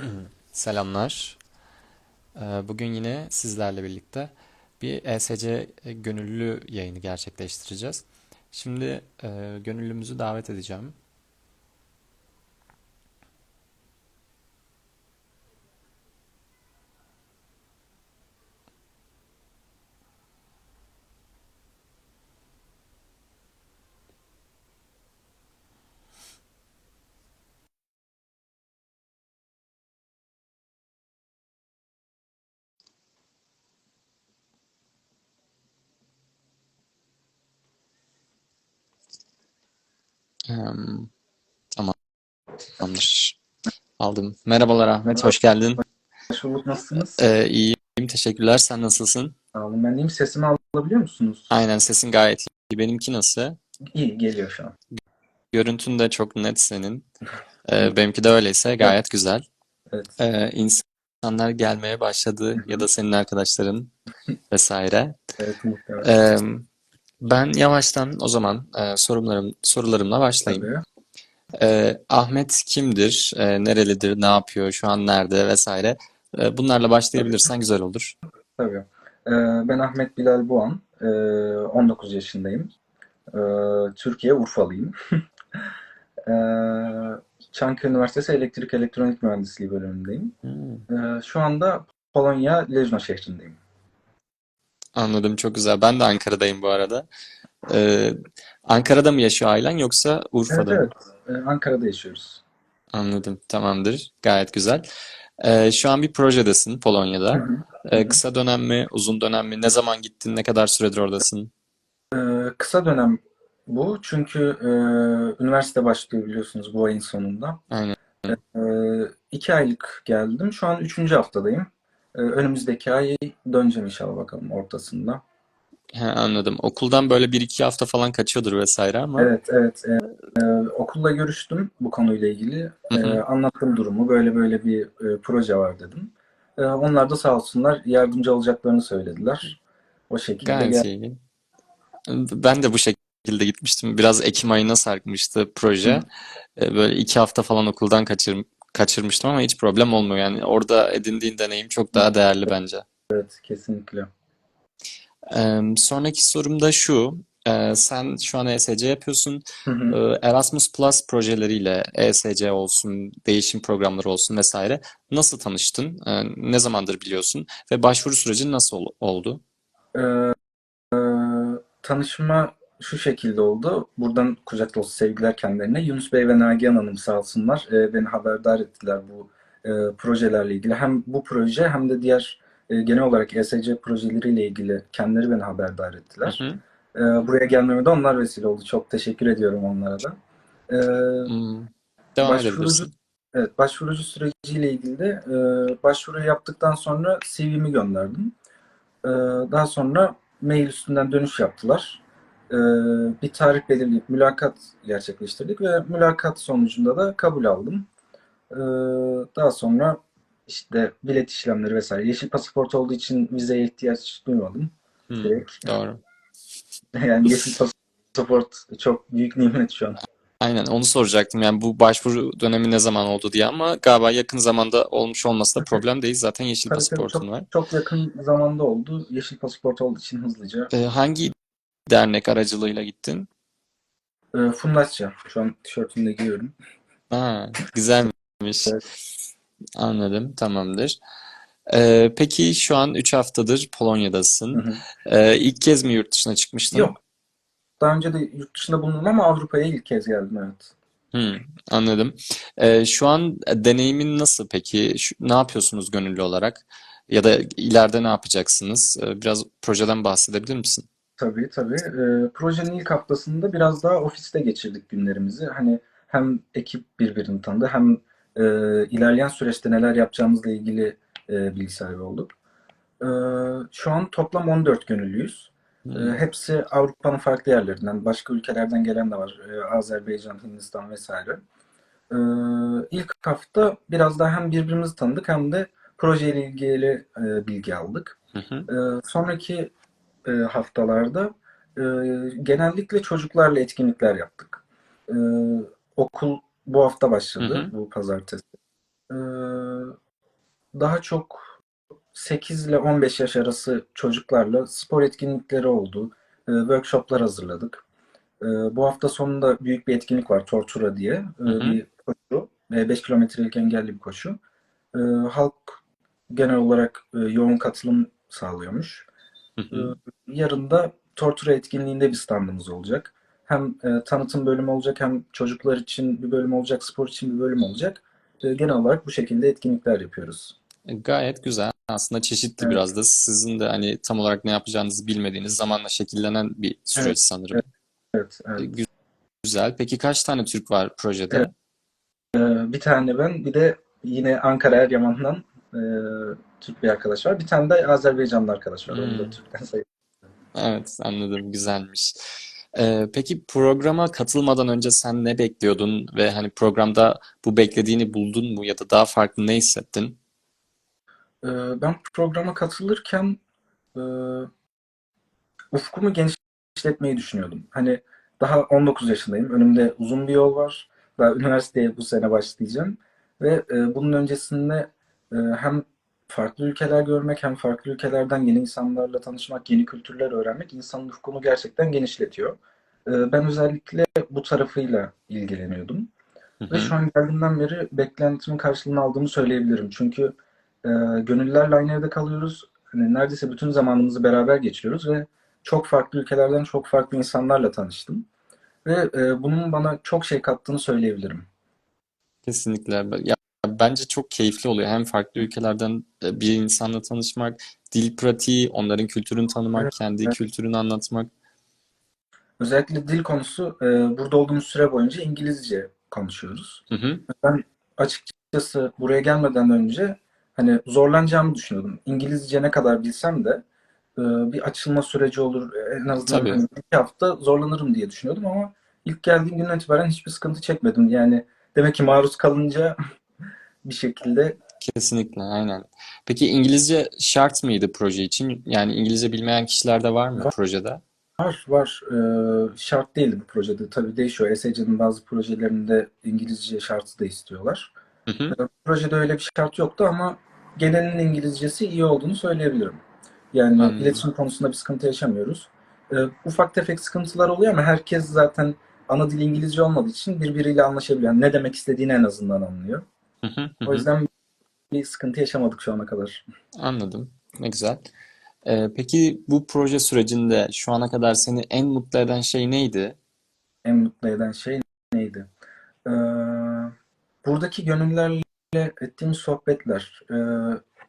Selamlar. Ee, Bugün yine sizlerle birlikte bir ESC gönüllü yayını gerçekleştireceğiz. Şimdi e, gönüllümüzü davet edeceğim. Em, Tamamdır. Aldım. Merhabalar Ahmet, hoş geldin. Hoş bulduk. Nasılsınız? Ee, iyiyim, teşekkürler. Sen nasılsın? Sağ olun. Ben iyiyim. Sesimi alabiliyor musunuz? Aynen, sesin gayet iyi. Benimki nasıl? İyi geliyor şu an. Görüntün de çok net senin. Ee, benimki de öyleyse gayet güzel. Evet. Ee, insanlar gelmeye başladı ya da senin arkadaşların vesaire. Evet muhtemelen. Ee, ben yavaştan o zaman e, sorumlarım, sorularımla başlayayım. Tabii. Ee, Ahmet kimdir? Ee, nerelidir? Ne yapıyor? Şu an nerede? Vesaire. Ee, bunlarla başlayabilirsen güzel olur. Tabii. Ee, ben Ahmet Bilal Buğan. Ee, 19 yaşındayım. Ee, Türkiye Urfalıyım. Ee, Çankaya Üniversitesi Elektrik Elektronik Mühendisliği bölümündeyim. Hmm, Ee, şu anda Polonya Lejno şehrindeyim. Anladım, çok güzel. Ben de Ankara'dayım bu arada. Ee, Ankara'da mı yaşıyor ailen yoksa Evet Urfa'da mı? evet. Ee, Ankara'da yaşıyoruz. Anladım, tamamdır. Gayet güzel. Ee, şu an bir projedesin Hı Polonya'da. hı. Hı Ee, hı. kısa dönem mi, uzun dönem mi? Ne zaman gittin? Ne kadar süredir oradasın? Ee, kısa dönem bu. Çünkü e, üniversite başlıyor biliyorsunuz bu ayın sonunda. Aynen. Ee, iki aylık geldim. Şu an üçüncü haftadayım. Ee, önümüzdeki ay döneceğim inşallah bakalım ortasında. He, anladım. Okuldan böyle bir iki hafta falan kaçıyordur vesaire ama. Evet, evet. Ee, e, okulla görüştüm bu konuyla ilgili. Hı hı. anlattım durumu. Böyle böyle bir e, proje var dedim. Ee, onlar da sağ olsunlar yardımcı olacaklarını söylediler. O şekilde Gayet gel. iyi. Ben de bu şekilde gitmiştim. Biraz Ekim ayına sarkmıştı Hı proje. Ee, Böyle iki hafta falan okuldan kaçır, kaçırmıştım ama hiç problem olmuyor. Yani orada edindiğin deneyim çok daha değerli bence. Evet, kesinlikle. Ee, sonraki sorum da şu. Ee, sen şu an ESC yapıyorsun. Hı hı. Ee, Erasmus Plus projeleriyle ESC olsun, değişim programları olsun vesaire. Nasıl tanıştın? Ee, ne zamandır biliyorsun? Ve başvuru süreci nasıl ol- oldu? Ee, e, tanışma şu şekilde oldu. Buradan kucak dolusu sevgiler kendilerine. Yunus Bey ve Nagihan Hanım sağ olsunlar. e, beni haberdar ettiler bu e, projelerle ilgili. Hem bu proje hem de diğer e, genel olarak ESC projeleriyle ilgili kendileri beni haberdar Hı ettiler. hı. E, buraya gelmeme de onlar vesile oldu. Çok teşekkür ediyorum onlara da. E, Hmm, Devam başvurucu. Evet, başvurucu süreciyle ilgili de e, başvuru yaptıktan sonra CV'mi gönderdim. E, daha sonra mail üstünden dönüş yaptılar. E, bir tarih belirleyip mülakat gerçekleştirdik ve mülakat sonucunda da kabul aldım. E, daha sonra işte bilet işlemleri vesaire. Yeşil pasaport olduğu için vizeye ihtiyaç duymadım Hmm, direkt. doğru. Yani yeşil pasaport çok büyük nimet şu an. Aynen onu soracaktım. Yani bu başvuru dönemi ne zaman oldu diye ama galiba yakın zamanda olmuş olması da problem değil. Zaten yeşil Tabii tabii pasaportun çok var. çok yakın zamanda oldu. Yeşil pasaport olduğu için hızlıca Ee, hangi dernek aracılığıyla gittin? Ee, Fundaçya. Şu an tişörtümde giyiyorum. Ha, güzelmiş. Evet. Anladım, tamamdır. Ee, peki şu an 3 haftadır Hı Polonya'dasın. hı. Ee, ilk kez mi yurt dışına çıkmıştın? Yok. Daha önce de yurt dışında bulundum ama Avrupa'ya ilk kez geldim evet. Hmm, anladım. Ee, şu an deneyimin nasıl peki? Şu- ne yapıyorsunuz gönüllü olarak? Ya da ileride ne yapacaksınız? Ee, biraz projeden bahsedebilir misin? Tabii tabii. Ee, projenin ilk haftasında biraz daha ofiste geçirdik günlerimizi. Hani hem ekip birbirini tanıdı hem e, ilerleyen süreçte neler yapacağımızla ilgili e, bilgi sahibi olduk. Ee, şu an toplam 14 gönüllüyüz. Hmm, hepsi Avrupa'nın farklı yerlerinden, başka ülkelerden gelen de var. Ee, Azerbaycan, Hindistan vesaire. Ee, ilk hafta biraz daha hem birbirimizi tanıdık hem de projeyle ilgili e, bilgi aldık. Hı hı. Ee, sonraki e, haftalarda e, genellikle çocuklarla etkinlikler yaptık. Ee, okul bu hafta Hı başladı, hı. bu pazartesi. Ee, daha çok 8 ile 15 yaş arası çocuklarla spor etkinlikleri oldu. E, workshoplar hazırladık. E, bu hafta sonunda büyük bir etkinlik var, Tortura diye. E, Hı hı. bir koşu. E, 5 kilometrelik engelli bir koşu. E, halk genel olarak e, yoğun katılım sağlıyormuş. E, hı. yarın da Tortura etkinliğinde bir standımız olacak. Hem e, tanıtım bölümü olacak, hem çocuklar için bir bölüm olacak, spor için bir bölüm olacak. E, genel olarak bu şekilde etkinlikler yapıyoruz. Gayet güzel. Aslında çeşitli Evet, biraz da sizin de hani tam olarak ne yapacağınızı bilmediğiniz zamanla şekillenen bir süreç evet, sanırım. evet, evet. Evet. gü- Güzel. Peki kaç tane Türk var Evet. projede? E, bir tane ben, bir de yine Ankara Eryaman'dan e, Türk bir arkadaş var. Bir tane de Azerbaycanlı arkadaş var. Onu da Hmm. Türk'ten. Evet, anladım. Güzelmiş. E, peki programa katılmadan önce sen ne bekliyordun ve hani programda bu beklediğini buldun mu ya da daha farklı ne hissettin? E, ben programa katılırken e, ufkumu genişletmeyi düşünüyordum. Hani daha 19 yaşındayım. Önümde uzun bir yol var. Daha üniversiteye bu sene başlayacağım. Ve e, bunun öncesinde hem farklı ülkeler görmek hem farklı ülkelerden yeni insanlarla tanışmak, yeni kültürler öğrenmek insanın ufkunu gerçekten genişletiyor. E, ben özellikle bu tarafıyla ilgileniyordum. Hı Ve hı. şu an geldiğimden beri beklentimin karşılığını aldığımı söyleyebilirim. Çünkü e, gönüllülerle aynı evde kalıyoruz. Hani neredeyse bütün zamanımızı beraber geçiriyoruz ve çok farklı ülkelerden çok farklı insanlarla tanıştım. Ve e, bunun bana çok şey kattığını söyleyebilirim. Kesinlikle. Ya bence çok keyifli oluyor. Hem farklı ülkelerden e, bir insanla tanışmak, dil pratiği, onların kültürünü tanımak, Evet, kendi evet. kültürünü anlatmak. Özellikle dil konusu e, burada olduğumuz süre boyunca İngilizce konuşuyoruz. Hı hı. Ben açıkçası buraya gelmeden önce hani zorlanacağımı düşünüyordum. İngilizce ne kadar bilsem de e, bir açılma süreci olur. En azından Tabii. hani iki hafta zorlanırım diye düşünüyordum ama ilk geldiğim günden itibaren hiçbir sıkıntı çekmedim. Yani demek ki maruz kalınca bir şekilde Kesinlikle, aynen. Peki İngilizce şart mıydı proje için? Yani İngilizce bilmeyen kişiler de var mı var projede? var. var. E, şart değildi bu projede. Tabii değişiyor. ESC'nin bazı projelerinde İngilizce şartı da istiyorlar. Hı hı. E, projede öyle bir şart yoktu ama genelinin İngilizcesi iyi olduğunu söyleyebilirim. Yani Anladım. iletişim konusunda bir sıkıntı yaşamıyoruz. Ee, ufak tefek sıkıntılar oluyor ama herkes zaten ana dil İngilizce olmadığı için birbiriyle anlaşabiliyor. Yani ne demek istediğini en azından anlıyor. Hı hı, hı O yüzden bir sıkıntı yaşamadık şu ana kadar. Anladım. Ne güzel. Ee, peki bu proje sürecinde şu ana kadar seni en mutlu eden şey neydi? En mutlu eden şey neydi? Ee, buradaki gönüllerle ettiğimiz sohbetler. Ee,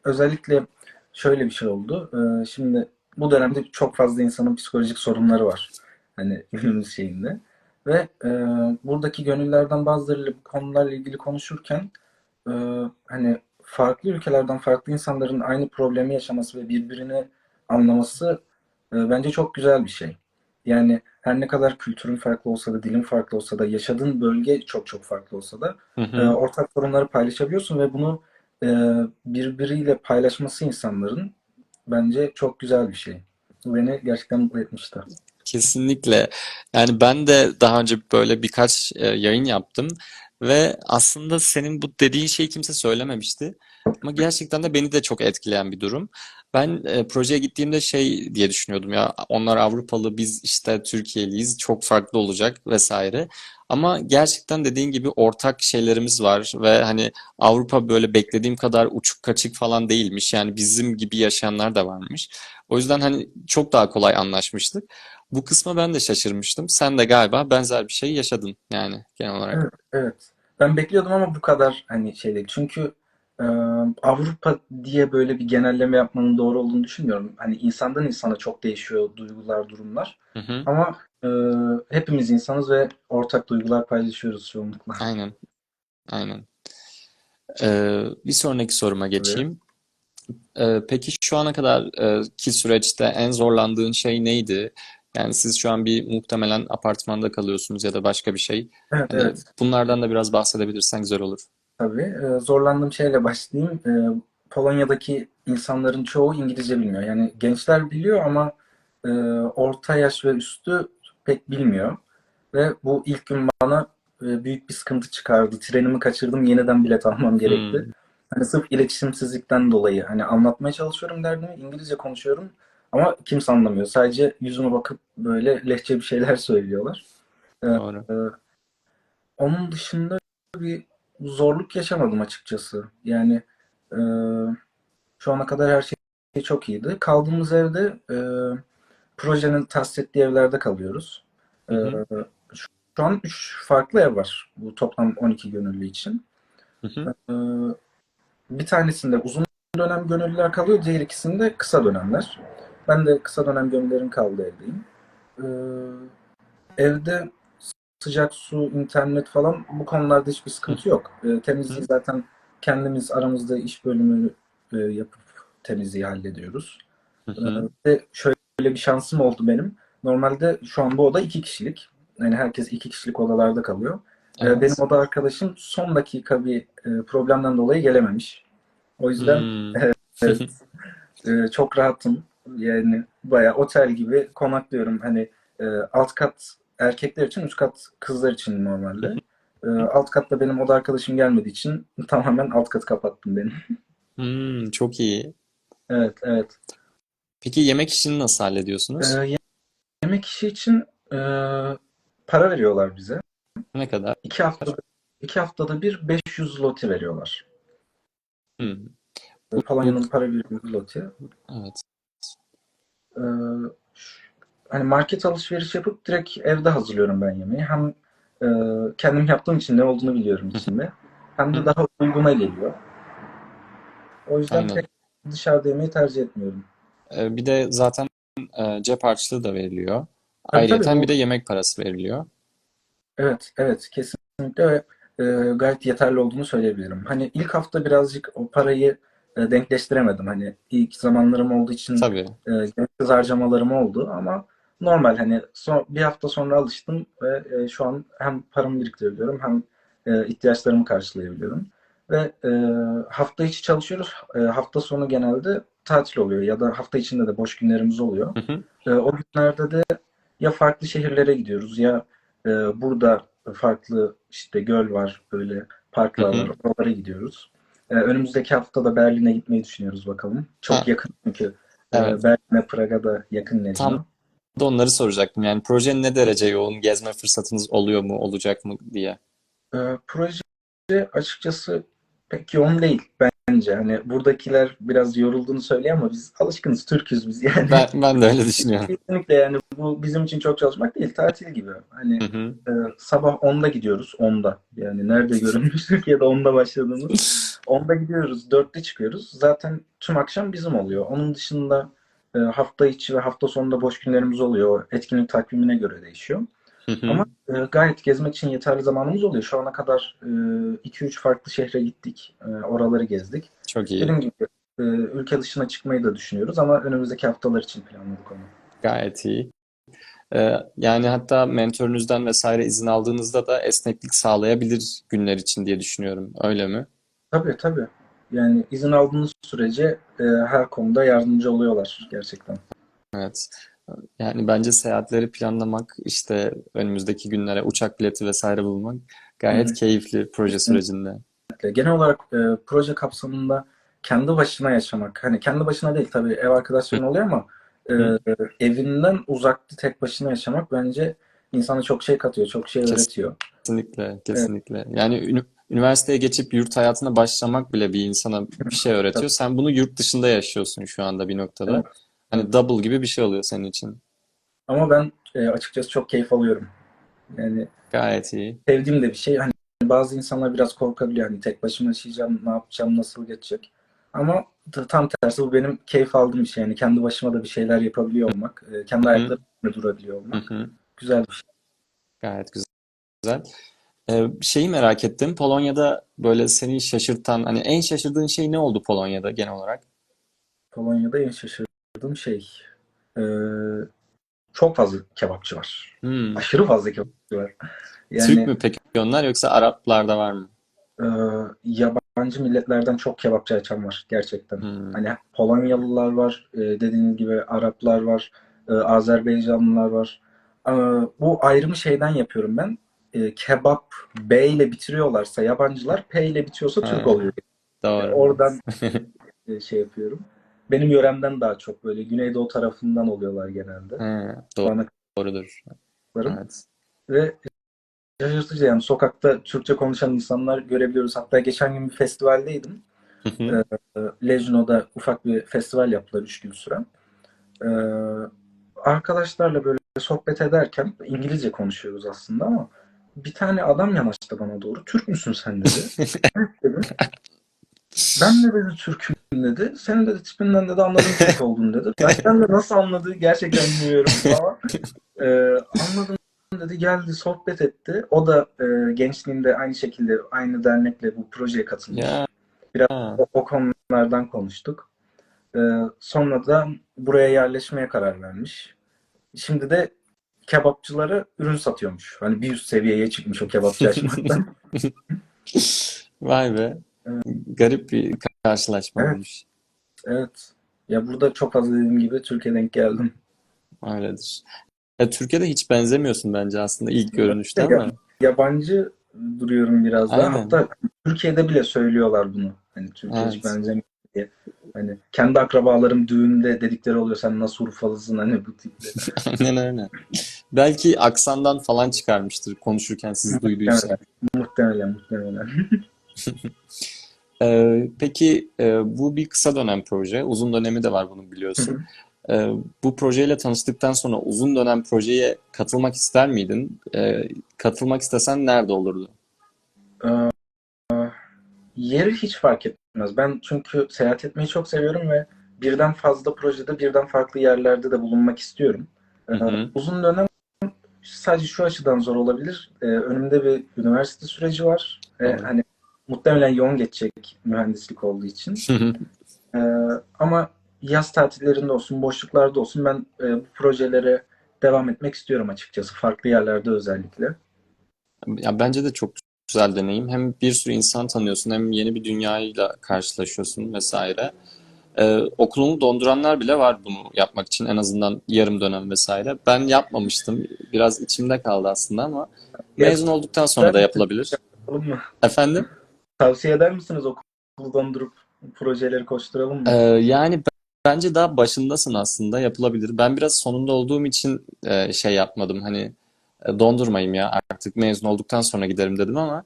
özellikle şöyle bir şey oldu. Ee, şimdi bu dönemde çok fazla insanın psikolojik sorunları var. Hani günümüz şeyinde. Ve e, buradaki gönüllerden bazılarıyla bu konularla ilgili konuşurken e, hani farklı ülkelerden farklı insanların aynı problemi yaşaması ve birbirini anlaması e, bence çok güzel bir şey. Yani her ne kadar kültürün farklı olsa da, dilin farklı olsa da, yaşadığın bölge çok çok farklı olsa da Hı e, hı. ortak sorunları paylaşabiliyorsun ve bunu e, birbiriyle paylaşması insanların bence çok güzel bir şey. Bu beni gerçekten mutlu etmişti. Kesinlikle. Yani ben de daha önce böyle birkaç e, yayın yaptım ve aslında senin bu dediğin şeyi kimse söylememişti. Ama gerçekten de beni de çok etkileyen bir durum. Ben e, projeye gittiğimde şey diye düşünüyordum ya onlar Avrupalı biz işte Türkiye'liyiz çok farklı olacak vesaire. Ama gerçekten dediğin gibi ortak şeylerimiz var ve hani Avrupa böyle beklediğim kadar uçuk kaçık falan değilmiş. Yani bizim gibi yaşayanlar da varmış. O yüzden hani çok daha kolay anlaşmıştık. Bu kısma ben de şaşırmıştım. Sen de galiba benzer bir şey yaşadın yani genel olarak. Evet, evet. Ben bekliyordum ama bu kadar hani şey değil. Çünkü Avrupa diye böyle bir genelleme yapmanın doğru olduğunu düşünmüyorum. Hani insandan insana çok değişiyor duygular, durumlar. Hı hı. Ama e, hepimiz insanız ve ortak duygular paylaşıyoruz çoğunlukla. Aynen, aynen. Ee, bir sonraki soruma geçeyim. Ee, peki şu ana kadar e, ki süreçte en zorlandığın şey neydi? Yani siz şu an bir muhtemelen apartmanda kalıyorsunuz ya da başka bir şey. Evet, Hani evet. bunlardan da biraz bahsedebilirsen güzel olur. Tabii. E, zorlandığım şeyle başlayayım. E, Polonya'daki insanların çoğu İngilizce bilmiyor. Yani gençler biliyor ama e, orta yaş ve üstü pek bilmiyor. Ve bu ilk gün bana e, büyük bir sıkıntı çıkardı. Trenimi kaçırdım, yeniden bilet almam gerekti. Hmm, Hani sırf iletişimsizlikten dolayı hani anlatmaya çalışıyorum derdimi, İngilizce konuşuyorum ama kimse anlamıyor. Sadece yüzüme bakıp böyle lehçe bir şeyler söylüyorlar. Ee, Doğru. e, onun dışında bir zorluk yaşamadım açıkçası. Yani e, şu ana kadar her şey çok iyiydi. Kaldığımız evde e, projenin tahsis ettiği evlerde kalıyoruz. E, Hı şu an 3 farklı ev var bu toplam 12 gönüllü için. Hı hı. Ee, bir tanesinde uzun dönem gönüllüler kalıyor, diğer ikisinde kısa dönemler. Ben de kısa dönem gönüllülerin kaldığı evdeyim. Ee, evde sıcak su, internet falan bu konularda hiçbir sıkıntı yok. Ee, temizliği zaten kendimiz aramızda iş bölümü e, yapıp temizliği hallediyoruz. Hı hı. ve şöyle bir şansım oldu benim. Normalde şu an bu oda iki kişilik. Yani herkes iki kişilik odalarda kalıyor. Ee, Evet. Benim oda arkadaşım son dakika bir e, problemden dolayı gelememiş. O yüzden Hmm. evet, e, çok rahatım. Yani bayağı otel gibi konaklıyorum. Hani e, alt kat erkekler için, üst kat kızlar için normalde. E, alt katta benim oda arkadaşım gelmediği için tamamen alt katı kapattım benim. Hmm, çok iyi. Evet, evet. Peki yemek işini nasıl hallediyorsunuz? E, yemek işi için e, para veriyorlar bize. Ne kadar? İki haftada, iki haftada bir 500 zloty veriyorlar. Hmm. E, Polonya'nın para birimi zloty. Evet. Ee, hani market alışveriş yapıp direkt evde hazırlıyorum ben yemeği. Hem e, kendim yaptığım için ne olduğunu biliyorum içinde. Hem de daha uyguna geliyor. O yüzden Aynen. pek dışarıda yemeği tercih etmiyorum. Ee, Bir de zaten e, cep harçlığı da veriliyor. Tabii Ayrıyeten tabii. bir de yemek parası veriliyor. Evet, evet kesinlikle ve e, gayet yeterli olduğunu söyleyebilirim. Hani ilk hafta birazcık o parayı e, denkleştiremedim. Hani ilk zamanlarım olduğu için Tabii. e, gereksiz harcamalarım oldu ama normal hani son, bir hafta sonra alıştım ve e, şu an hem paramı biriktirebiliyorum hem e, ihtiyaçlarımı karşılayabiliyorum. Ve e, hafta içi çalışıyoruz. E, hafta sonu genelde tatil oluyor ya da hafta içinde de boş günlerimiz oluyor. Hı hı. E, o günlerde de ya farklı şehirlere gidiyoruz ya e, burada farklı işte göl var böyle parklar var oralara gidiyoruz. E, önümüzdeki hafta da Berlin'e gitmeyi düşünüyoruz bakalım. Çok Ha, yakın çünkü e, evet. Berlin'e Praga da yakın deniyor. Tam da onları soracaktım. Yani proje ne derece yoğun? Gezme fırsatınız oluyor mu, olacak mı diye. E, proje açıkçası pek yoğun değil bence. Hani buradakiler biraz yorulduğunu söylüyor ama biz alışkınız, Türk'üz biz yani. Ben, ben de öyle düşünüyorum. Kesinlikle yani bu bizim için çok çalışmak değil, tatil gibi. Hani Hı hı. e, sabah 10'da gidiyoruz, 10'da. Yani nerede görülmüş Türkiye'de 10'da başladığımız. 10'da gidiyoruz, 4'te çıkıyoruz. Zaten tüm akşam bizim oluyor. Onun dışında e, hafta içi ve hafta sonunda boş günlerimiz oluyor. Etkinlik takvimine göre değişiyor. Hı hı. Ama e, gayet gezmek için yeterli zamanımız oluyor. Şu ana kadar 2-3 farklı şehre gittik. E, oraları gezdik. Çok iyi. Dediğim gibi e, ülke dışına çıkmayı da düşünüyoruz ama önümüzdeki haftalar için planladık onu. Gayet iyi. Ee, yani hatta mentörünüzden vesaire izin aldığınızda da esneklik sağlayabilir günler için diye düşünüyorum. Öyle mi? Tabii tabii. Yani izin aldığınız sürece e, her konuda yardımcı oluyorlar gerçekten. Evet. Yani bence seyahatleri planlamak, işte önümüzdeki günlere uçak bileti vesaire bulmak gayet hı. keyifli proje sürecinde. Genel olarak e, proje kapsamında kendi başına yaşamak, hani kendi başına değil tabii ev arkadaşların oluyor ama e, evinden uzakta tek başına yaşamak bence insana çok şey katıyor, çok şey öğretiyor. Kesinlikle, Evet, kesinlikle. Yani ünü- üniversiteye geçip yurt hayatına başlamak bile bir insana bir şey öğretiyor. Sen bunu yurt dışında yaşıyorsun şu anda bir noktada. Evet, Hani double gibi bir şey oluyor senin için. Ama ben e, açıkçası çok keyif alıyorum. Yani Gayet iyi. sevdiğim de bir şey. Hani bazı insanlar biraz korkabiliyor. Hani tek başıma yaşayacağım, ne yapacağım, nasıl geçecek. Ama tam tersi bu benim keyif aldığım bir şey. Yani kendi başıma da bir şeyler yapabiliyor olmak, e, kendi Hı hı. ayaklarım üzerinde durabiliyor olmak hı. güzel bir şey. Gayet güzel. Ee, şeyi merak ettim. Polonya'da böyle seni şaşırtan, hani en şaşırdığın şey ne oldu Polonya'da genel olarak? Polonya'da en şaşırdığım şey e, çok fazla kebapçı var. Hmm. Aşırı fazla kebapçı var. Türk mü peki onlar yoksa Araplar da var mı? e, yabancı milletlerden çok kebapçı açan var gerçekten. Hmm. Hani Polonyalılar var, e, dediğiniz gibi Araplar var, e, Azerbaycanlılar var. E, bu ayrımı şeyden yapıyorum ben. E, kebap B ile bitiriyorlarsa yabancılar, P ile bitiyorsa Türk Ha, oluyor. Doğru. Oradan e, şey yapıyorum. Benim yöremden daha çok böyle Güneydoğu tarafından oluyorlar genelde. He, doğru, Bana doğrudur. Evet. Ve şaşırtıcı yani sokakta Türkçe konuşan insanlar görebiliyoruz. Hatta geçen gün bir festivaldeydim. Ee, Lejno'da ufak bir festival yaptılar üç gün süren. Ee, arkadaşlarla böyle sohbet ederken İngilizce konuşuyoruz aslında ama bir tane adam yanaştı bana doğru. Türk müsün sen dedi. Evet dedim. Ben de dedi Türk'üm dedi. Senin dedi tipinden dedi anladım Türk oldun dedi. Ben de nasıl anladığı gerçekten bilmiyorum ama e, anladım dedi geldi sohbet etti. O da e, gençliğinde aynı şekilde aynı dernekle bu projeye katılmış. Ya. Biraz o, o konulardan konuştuk. Ee, sonra da buraya yerleşmeye karar vermiş. Şimdi de kebapçılara ürün satıyormuş. Hani bir üst seviyeye çıkmış o kebapçı açmaktan. Vay be. Evet. Garip bir karşılaşma Evet. olmuş. Evet. Ya burada çok fazla dediğim gibi Türkiye'ye denk geldim. Öyledir. Ya Türkiye'de hiç benzemiyorsun bence aslında ilk görünüşte ama. Yabancı duruyorum biraz daha. Aynen. Hatta Türkiye'de bile söylüyorlar bunu. Hani Türkiye hiç Evet. benzemiyor diye. Hani kendi akrabalarım düğünde dedikleri oluyor. Sen nasıl Urfalısın hani bu tiple. Aynen öyle. Belki aksandan falan çıkarmıştır konuşurken sizi duyduysa. Muhtemelen muhtemelen. Ee, peki e, bu bir kısa dönem proje. Uzun dönemi de var bunun biliyorsun. Ee, bu projeyle tanıştıktan sonra uzun dönem projeye katılmak ister miydin? Ee, katılmak istesen nerede olurdu? Ee, Yeri hiç fark etmez. Ben çünkü seyahat etmeyi çok seviyorum ve birden fazla projede birden farklı yerlerde de bulunmak istiyorum. Ee, Hı hı. Uzun dönem sadece şu açıdan zor olabilir. Ee, Önümde bir üniversite süreci var. Ve Doğru. hani muhtemelen yoğun geçecek mühendislik olduğu için. Ee, Ama yaz tatillerinde olsun, boşluklarda olsun ben e, bu projelere devam etmek istiyorum açıkçası. Farklı yerlerde özellikle. Ya bence de çok güzel deneyim. Hem bir sürü insan tanıyorsun, hem yeni bir dünyayla karşılaşıyorsun vesaire. Ee, okulunu donduranlar bile var bunu yapmak için en azından yarım dönem vesaire. Ben yapmamıştım. Biraz içimde kaldı aslında ama mezun olduktan sonra da yapılabilir. Yapalım mı? Efendim? Tavsiye eder misiniz okulu dondurup projeleri koşturalım mı? Ee, yani bence daha başındasın aslında yapılabilir. Ben biraz sonunda olduğum için e, şey yapmadım. Hani e, dondurmayayım ya artık mezun olduktan sonra giderim dedim ama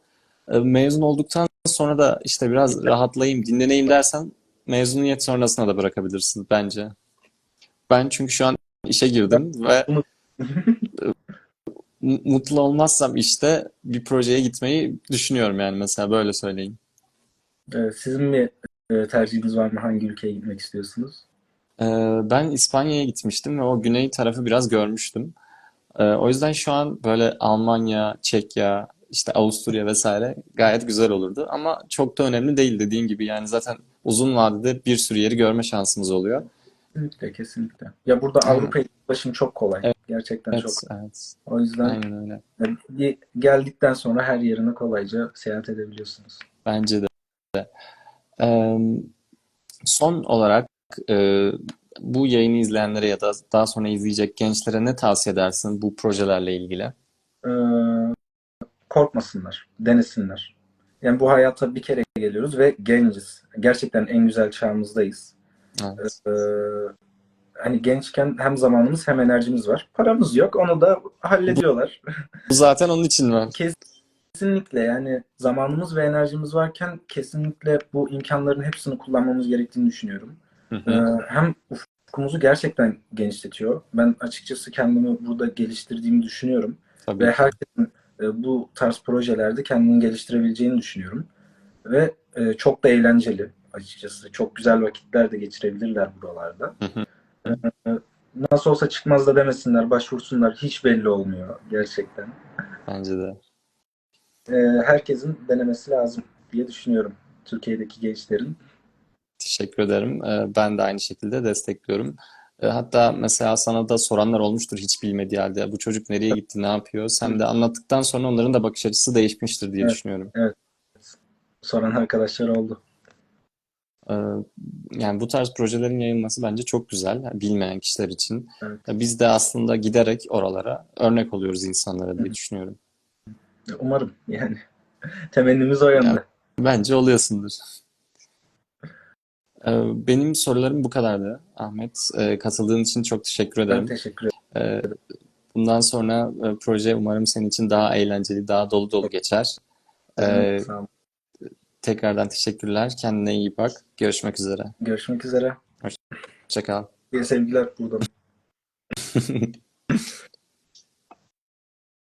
e, mezun olduktan sonra da işte biraz rahatlayayım, dinleneyim dersen mezuniyet sonrasına da bırakabilirsin bence. Ben çünkü şu an işe girdim ve mu- mutlu olmazsam işte bir projeye gitmeyi düşünüyorum yani mesela böyle söyleyeyim. Ee, Sizin mi e, tercihiniz var mı? Hangi ülkeye gitmek istiyorsunuz? Ee, ben İspanya'ya gitmiştim ve o güney tarafı biraz görmüştüm. Ee, o yüzden şu an böyle Almanya, Çekya, işte Avusturya vesaire gayet güzel olurdu. Ama çok da önemli değil dediğin gibi. Yani zaten uzun vadede bir sürü yeri görme şansımız oluyor. Kesinlikle, kesinlikle. Ya burada Aynen. Avrupa'ya ulaşım çok kolay. Evet. Gerçekten Evet, çok. evet. O yüzden Aynen öyle. geldikten sonra her yerine kolayca seyahat edebiliyorsunuz. Bence de. Ee, son olarak e, bu yayını izleyenlere ya da daha sonra izleyecek gençlere ne tavsiye edersin bu projelerle ilgili? Ee, korkmasınlar, denesinler. Yani bu hayata bir kere geliyoruz ve genciz. Gerçekten en güzel çağımızdayız. Evet. Ee, hani gençken hem zamanımız hem enerjimiz var. Paramız yok, onu da hallediyorlar. Bu zaten onun için var. Kesinlikle yani zamanımız ve enerjimiz varken kesinlikle bu imkanların hepsini kullanmamız gerektiğini düşünüyorum. Hı Ee, hem ufkumuzu gerçekten genişletiyor. Ben açıkçası kendimi burada geliştirdiğimi düşünüyorum. Tabii Ve herkesin e, bu tarz projelerde kendini geliştirebileceğini düşünüyorum. Ve e, çok da eğlenceli açıkçası. Çok güzel vakitler de geçirebilirler buralarda. Hı hı. E, Nasıl olsa çıkmaz da demesinler, başvursunlar. Hiç belli olmuyor gerçekten. Bence de. E, Herkesin denemesi lazım diye düşünüyorum. Türkiye'deki gençlerin. Teşekkür ederim. Ee, Ben de aynı şekilde destekliyorum. Ee, Hatta mesela sana da soranlar olmuştur hiç bilmediği halde. Bu çocuk nereye gitti, ne yapıyor? Sen de anlattıktan sonra onların da bakış açısı değişmiştir diye Evet. düşünüyorum. Soran arkadaşlar oldu. Ee, Yani bu tarz projelerin yayılması bence çok güzel bilmeyen kişiler için. Evet. Biz de aslında giderek oralara örnek oluyoruz insanlara diye düşünüyorum. Umarım yani. Temennimiz o yönde. Bence oluyorsundur. Ee, Benim sorularım bu kadardı Ahmet. Ee, Katıldığın için çok teşekkür Ben ederim. teşekkür Ee, Bundan sonra e, proje umarım senin için daha eğlenceli, daha dolu dolu geçer. Ederim. Sağ olun. Tekrardan teşekkürler. Kendine iyi bak. Görüşmek üzere. Görüşmek üzere. Hoşça kal. İyi sevgiler buradan.